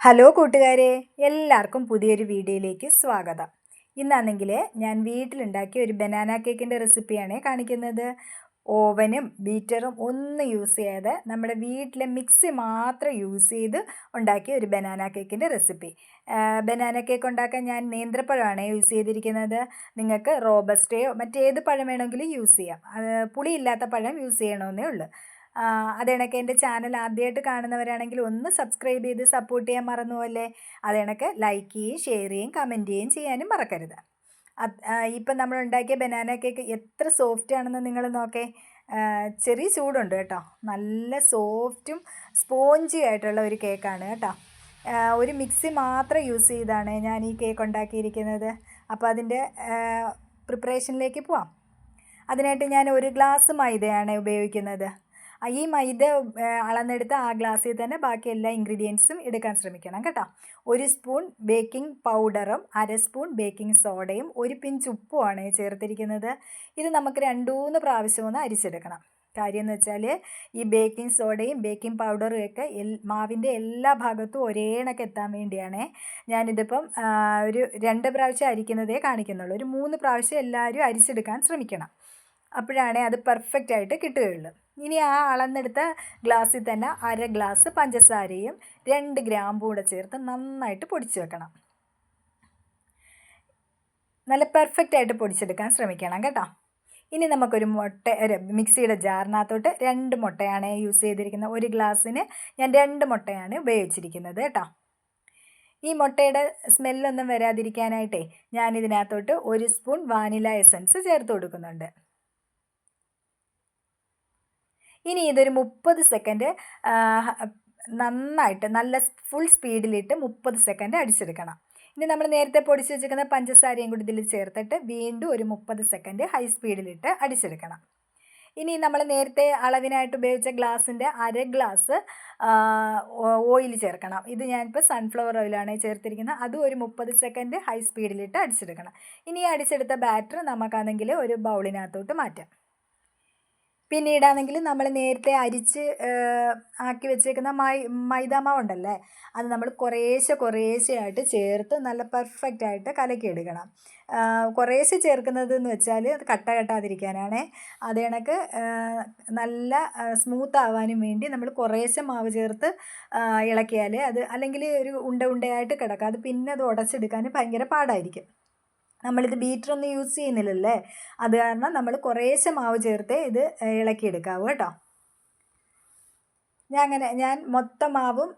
Hello കൂട്ടുകാരെ എല്ലാവർക്കും പുതിയൊരു വീഡിയോയിലേക്ക് സ്വാഗതം. ഇന്നാണെങ്കിൽ ഞാൻ വീട്ടിലുണ്ടാക്കിയ ഒരു ബനാന കേക്കിന്റെ റെസിപ്പിയാണ് കാണിക്കുന്നത്. ഓവനും ബീറ്ററും ഒന്നും യൂസ് ചെയ്യാതെ നമ്മുടെ വീട്ടിലെ മിക്സി മാത്രം യൂസ് ചെയ്ത് ഉണ്ടാക്കിയ ഒരു ബനാന കേക്കിന്റെ റെസിപ്പി. ബനാന കേക്ക് ഉണ്ടാക്കാൻ ഞാൻ നേന്ത്രപ്പഴമാണ് യൂസ് ചെയ്തിരിക്കുന്നത്. നിങ്ങൾക്ക് റോബസ്റ്റയോ മറ്റേത് പഴം വേണമെങ്കിലും യൂസ് ചെയ്യാം. പുളിയില്ലാത്ത പഴം യൂസ് ചെയ്യണമെന്നേ ഉള്ളൂ. അതേണക്ക് എന്റെ ചാനൽ ആദ്യമായിട്ട് കാണുന്നവരാണെങ്കിൽ ഒന്ന് സബ്സ്ക്രൈബ് ചെയ്ത് സപ്പോർട്ട് ചെയ്യാൻ മറന്നു പോലെ അതേണക്ക് ലൈക്ക് ചെയ്യുകയും ഷെയർ ചെയ്യുകയും കമന്റ് ചെയ്യുകയും ചെയ്യാനും മറക്കരുത്. ഇപ്പം നമ്മൾ ഉണ്ടാക്കിയ ബനാന കേക്ക് എത്ര സോഫ്റ്റ് ആണെന്ന് നിങ്ങൾ നോക്കേ. ചെറിയ ചൂടുണ്ട് കേട്ടോ. നല്ല സോഫ്റ്റും സ്പോഞ്ചി ആയിട്ടുള്ള ഒരു കേക്കാണ് കേട്ടോ. ഒരു മിക്സി മാത്രം യൂസ് ചെയ്താണ് ഞാൻ ഈ കേക്ക് ഉണ്ടാക്കിയിരിക്കുന്നത്. അപ്പോൾ അതിന്റെ പ്രിപ്പറേഷനിലേക്ക് പോവാം. അതിനായിട്ട് ഞാൻ ഒരു ഗ്ലാസ് മൈദയാണ് ഉപയോഗിക്കുന്നത്. ഈ മൈദ അളന്നെടുത്ത് ആ ഗ്ലാസ്സിൽ തന്നെ ബാക്കി എല്ലാ ഇൻഗ്രീഡിയൻസും എടുക്കാൻ ശ്രമിക്കണം കേട്ടോ. ഒരു സ്പൂൺ ബേക്കിംഗ് പൗഡറും അര സ്പൂൺ ബേക്കിംഗ് സോഡയും ഒരു പിഞ്ച് ഉപ്പുമാണ് ചേർത്തിരിക്കുന്നത്. ഇത് നമുക്ക് രണ്ടുമൂന്ന് പ്രാവശ്യം ഒന്ന് അരിച്ചെടുക്കണം. കാര്യം എന്ന് വെച്ചാൽ ഈ ബേക്കിംഗ് സോഡയും ബേക്കിംഗ് പൗഡറും ഒക്കെ എൽ മാവിന്റെ എല്ലാ ഭാഗത്തും ഒരേ കണക്ക് എത്താൻ വേണ്ടിയാണ് ഞാനിതിപ്പം ഒരു രണ്ട് പ്രാവശ്യം അരിക്കുന്നതേ കാണിക്കുന്നുള്ളൂ. ഒരു മൂന്ന് പ്രാവശ്യം എല്ലാവരും അരിച്ചെടുക്കാൻ ശ്രമിക്കണം. അപ്പോഴാണേ അത് പെർഫെക്റ്റ് ആയിട്ട് കിട്ടുകയുള്ളൂ. ഇനി ആ അളന്നെടുത്ത ഗ്ലാസ്സിൽ തന്നെ അര ഗ്ലാസ് പഞ്ചസാരയും രണ്ട് ഗ്രാമ്പും കൂടെ ചേർത്ത് നന്നായിട്ട് പൊടിച്ച് വെക്കണം. നല്ല പെർഫെക്റ്റ് ആയിട്ട് പൊടിച്ചെടുക്കാൻ ശ്രമിക്കണം കേട്ടോ. ഇനി നമുക്കൊരു മുട്ട ഒരു മിക്സിയുടെ ജാറിനകത്തോട്ട് രണ്ട് മുട്ടയാണ് യൂസ് ചെയ്തിരിക്കുന്നത് ഒരു ഗ്ലാസ്സിന് ഞാൻ രണ്ട് മുട്ടയാണ് ഉപയോഗിച്ചിരിക്കുന്നത് കേട്ടോ. ഈ മുട്ടയുടെ സ്മെല്ലൊന്നും വരാതിരിക്കാനായിട്ടേ ഞാൻ ഇതിനകത്തോട്ട് ഒരു സ്പൂൺ വാനില എസൻസ് ചേർത്ത് കൊടുക്കുന്നുണ്ട്. ഇനി ഇതൊരു മുപ്പത് സെക്കൻഡ് നന്നായിട്ട് നല്ല ഫുൾ സ്പീഡിലിട്ട് മുപ്പത് സെക്കൻഡ് അടിച്ചെടുക്കണം. ഇനി നമ്മൾ നേരത്തെ പൊടിച്ച് വെച്ചിരിക്കുന്ന പഞ്ചസാരയും കൂടി ഇതിൽ ചേർത്തിട്ട് വീണ്ടും ഒരു മുപ്പത് സെക്കൻഡ് ഹൈ സ്പീഡിലിട്ട് അടിച്ചെടുക്കണം. ഇനി നമ്മൾ നേരത്തെ അളവിനായിട്ട് ഉപയോഗിച്ച ഗ്ലാസിന്റെ അര ഗ്ലാസ് ഓയിൽ ചേർക്കണം. ഇത് ഞാനിപ്പോൾ സൺഫ്ലവർ ഓയിലാണ് ചേർത്തിരിക്കുന്നത്. അതും ഒരു മുപ്പത് സെക്കൻഡ് ഹൈ സ്പീഡിലിട്ട് അടിച്ചെടുക്കണം. ഇനി അടിച്ചെടുത്ത ബാറ്റർ നമുക്കാണെങ്കിൽ ഒരു ബൗളിനകത്തോട്ട് മാറ്റാം. പിന്നീടാണെങ്കിൽ നമ്മൾ നേരത്തെ അരിച്ച് ആക്കി വെച്ചേക്കുന്ന മൈ മൈദാമാവ് ഉണ്ടല്ലേ അത് നമ്മൾ കുറേശ്ശെ കുറേശ്ശെയായിട്ട് ചേർത്ത് നല്ല പെർഫെക്റ്റ് ആയിട്ട് കലക്കിയെടുക്കണം കുറേശ്ശെ ചേർക്കുന്നത് എന്ന് വെച്ചാൽ അത് കട്ട കെട്ടാതിരിക്കാനാണ്. അത് കണക്ക് നല്ല സ്മൂത്ത് ആവാനും വേണ്ടി നമ്മൾ കുറേശ്ശെ മാവ് ചേർത്ത് ഇളക്കിയാൽ അത് അല്ലെങ്കിൽ ഒരു ഉണ്ട ഉണ്ടയായിട്ട് കിടക്കാം. അത് പിന്നെ അത് ഉടച്ചെടുക്കാൻ ഭയങ്കര പാടായിരിക്കും. നമ്മളിത് ബീറ്ററൊന്നും യൂസ് ചെയ്യുന്നില്ലല്ലേ? അത് കാരണം നമ്മൾ കുറേശ്ശെ മാവ് ചേർത്ത് ഇത് ഇളക്കിയെടുക്കാവൂ കേട്ടോ. ഞാൻ അങ്ങനെ ഞാൻ മൊത്തം മാവും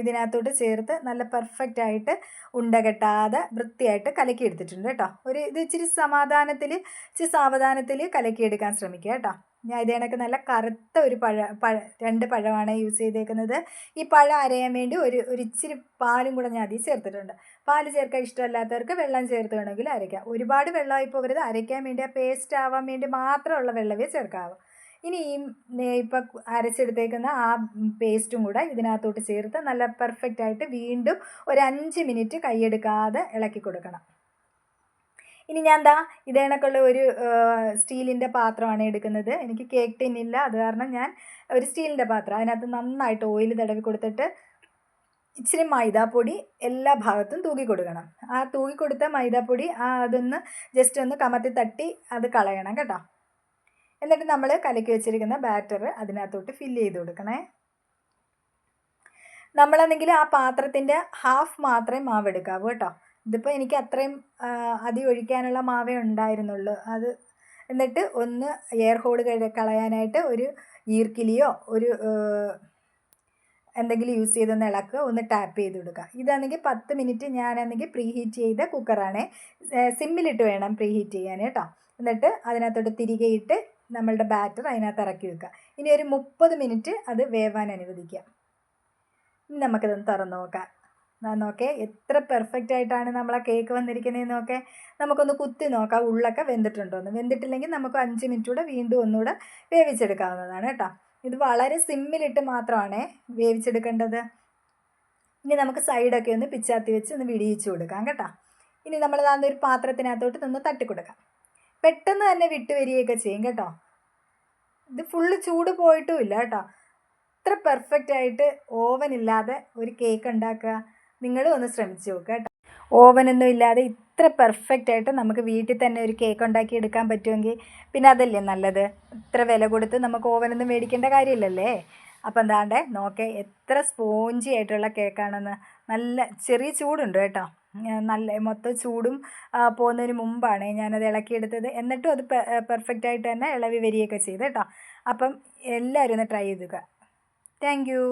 ഇതിനകത്തോട്ട് ചേർത്ത് നല്ല പെർഫെക്റ്റ് ആയിട്ട് ഉണ്ടകെട്ടാതെ വൃത്തിയായിട്ട് കലക്കി എടുത്തിട്ടുണ്ട് കേട്ടോ. ഒരു ഇത് ഇച്ചിരി സമാധാനത്തിൽ ഇച്ചിരി സാവധാനത്തിൽ കലക്കിയെടുക്കാൻ ശ്രമിക്കുക കേട്ടോ. ഞാൻ ഇതേണക്ക് നല്ല കറുത്ത ഒരു പഴ പഴ രണ്ട് പഴമാണ് യൂസ് ചെയ്തേക്കുന്നത്. ഈ പഴം അരയാൻ വേണ്ടി ഒരു ഒരു ഇച്ചിരി പാലും കൂടെ ഞാൻ അതിൽ ചേർത്തിട്ടുണ്ട്. പാൽ ചേർക്കാൻ ഇഷ്ടമല്ലാത്തവർക്ക് വെള്ളം ചേർത്ത് വേണമെങ്കിൽ അരയ്ക്കാം. ഒരുപാട് വെള്ളമായി പോകരുത്. അരയ്ക്കാൻ വേണ്ടി ആ പേസ്റ്റ് ആവാൻ വേണ്ടി മാത്രമുള്ള വെള്ളമേ ചേർക്കാവൂ. ഇനി ഈ ഇപ്പം അരച്ചെടുത്തേക്കുന്ന ആ പേസ്റ്റും കൂടെ ഇതിനകത്തോട്ട് ചേർത്ത് നല്ല പെർഫെക്റ്റ് ആയിട്ട് വീണ്ടും ഒരു അഞ്ച് മിനിറ്റ് കൈയെടുക്കാതെ ഇളക്കി കൊടുക്കണം. ഇനി ഞാൻ എന്താ ഇതേണക്കുള്ള ഒരു സ്റ്റീലിന്റെ പാത്രമാണ് എടുക്കുന്നത്. എനിക്ക് കേക്ക് ടിന്നില്ല അത് കാരണം ഞാൻ ഒരു സ്റ്റീലിന്റെ പാത്രം. അതിനകത്ത് നന്നായിട്ട് ഓയിൽ തടവി കൊടുത്തിട്ട് ഇച്ചിരി മൈദാപ്പൊടി എല്ലാ ഭാഗത്തും തൂക്കി കൊടുക്കണം. ആ തൂക്കി കൊടുത്ത മൈദാപ്പൊടി അതൊന്ന് ജസ്റ്റ് ഒന്ന് കമത്തി തട്ടി അത് കളയണം കേട്ടോ. എന്നിട്ട് നമ്മൾ കലക്കി വെച്ചിരിക്കുന്ന ബാറ്റർ അതിനകത്തോട്ട് ഫില്ല് ചെയ്ത് കൊടുക്കണേ. നമ്മളാണെങ്കിൽ ആ പാത്രത്തിന്റെ ഹാഫ് മാത്രമേ മാവ് എടുക്കാവൂ കേട്ടോ. ഇതിപ്പോൾ എനിക്ക് അത്രയും അതി ഒഴിക്കാനുള്ള മാവേ ഉണ്ടായിരുന്നുള്ളൂ. അത് എന്നിട്ട് ഒന്ന് എയർ ഹോൾ കളയാനായിട്ട് ഒരു ഈർക്കിലിയോ ഒരു എന്തെങ്കിലും യൂസ് ചെയ്തൊന്ന് ഇളക്കുക ഒന്ന് ടാപ്പ് ചെയ്ത് കൊടുക്കുക. ഇതാണെങ്കിൽ പത്ത് മിനിറ്റ് ഞാനാണെങ്കിൽ പ്രീ ഹീറ്റ് ചെയ്ത കുക്കറാണ് സിമ്മിലിട്ട് വേണം പ്രീ ഹീറ്റ് ചെയ്യാൻ കേട്ടോ. എന്നിട്ട് അതിനകത്തോട്ട് തിരികെ ഇട്ട് നമ്മളുടെ ബാറ്റർ അതിനകത്ത് ഇറക്കി വെക്കുക. ഇനി ഒരു മുപ്പത് മിനിറ്റ് അത് വേവാൻ അനുവദിക്കുക. ഇനി നമുക്കിതൊന്ന് തുറന്ന് നോക്കാം. നോക്കേ എത്ര പെർഫെക്റ്റ് ആയിട്ടാണ് നമ്മളെ കേക്ക് വന്നിരിക്കുന്നതെന്ന് നോക്കേ. നമുക്കൊന്ന് കുത്തി നോക്കാം ഉള്ളൊക്കെ വെന്തിട്ടുണ്ടോ എന്ന് വെന്തിട്ടില്ലെങ്കിൽ നമുക്ക് അഞ്ച് മിനിറ്റ് കൂടെ വീണ്ടും ഒന്നുകൂടെ വേവിച്ചെടുക്കാവുന്നതാണ് കേട്ടോ. ഇത് വളരെ സിമ്മിലിട്ട് മാത്രമാണ് വേവിച്ചെടുക്കേണ്ടത്. ഇനി നമുക്ക് സൈഡൊക്കെ ഒന്ന് പിച്ചാത്തി വെച്ച് ഒന്ന് വിടിയിച്ചു കൊടുക്കാം കേട്ടോ. ഇനി നമ്മൾ ഒരു പാത്രത്തിനകത്തോട്ട് നിന്ന് തട്ടിക്കൊടുക്കാം. പെട്ടെന്ന് തന്നെ വിട്ടുവരികയൊക്കെ ചെയ്യും കേട്ടോ. ഇത് ഫുള്ള് ചൂട് പോയിട്ടുമില്ല കേട്ടോ. ഇത്ര പെർഫെക്റ്റ് ആയിട്ട് ഓവൻ ഇല്ലാതെ ഒരു കേക്ക് ഉണ്ടാക്കുക. നിങ്ങളും ഒന്ന് ശ്രമിച്ചു നോക്കുക കേട്ടോ. ഓവനൊന്നും ഇല്ലാതെ ഇത്ര പെർഫെക്റ്റ് ആയിട്ട് നമുക്ക് വീട്ടിൽ തന്നെ ഒരു കേക്ക് ഉണ്ടാക്കി എടുക്കാൻ പറ്റുമെങ്കിൽ പിന്നെ അതല്ലേ നല്ലത്? ഇത്ര വില കൊടുത്ത് നമുക്ക് ഓവനൊന്നും മേടിക്കേണ്ട കാര്യമില്ലല്ലേ? അപ്പം എന്താണ്ടേ നോക്കേ എത്ര സ്പോഞ്ചി ആയിട്ടുള്ള കേക്കാണെന്ന് നല്ല ചെറിയ ചൂടുണ്ട് കേട്ടോ. നല്ല മൊത്തം ചൂടും പോകുന്നതിന് മുമ്പാണ് ഞാനത് ഇളക്കിയെടുത്തത്. എന്നിട്ടും അത് പെർഫെക്റ്റ് ആയിട്ട് തന്നെ ഇളവി വരികയൊക്കെ ചെയ്തു കേട്ടോ. അപ്പം എല്ലാവരും ഒന്ന് ട്രൈ ചെയ്യുക താങ്ക് യു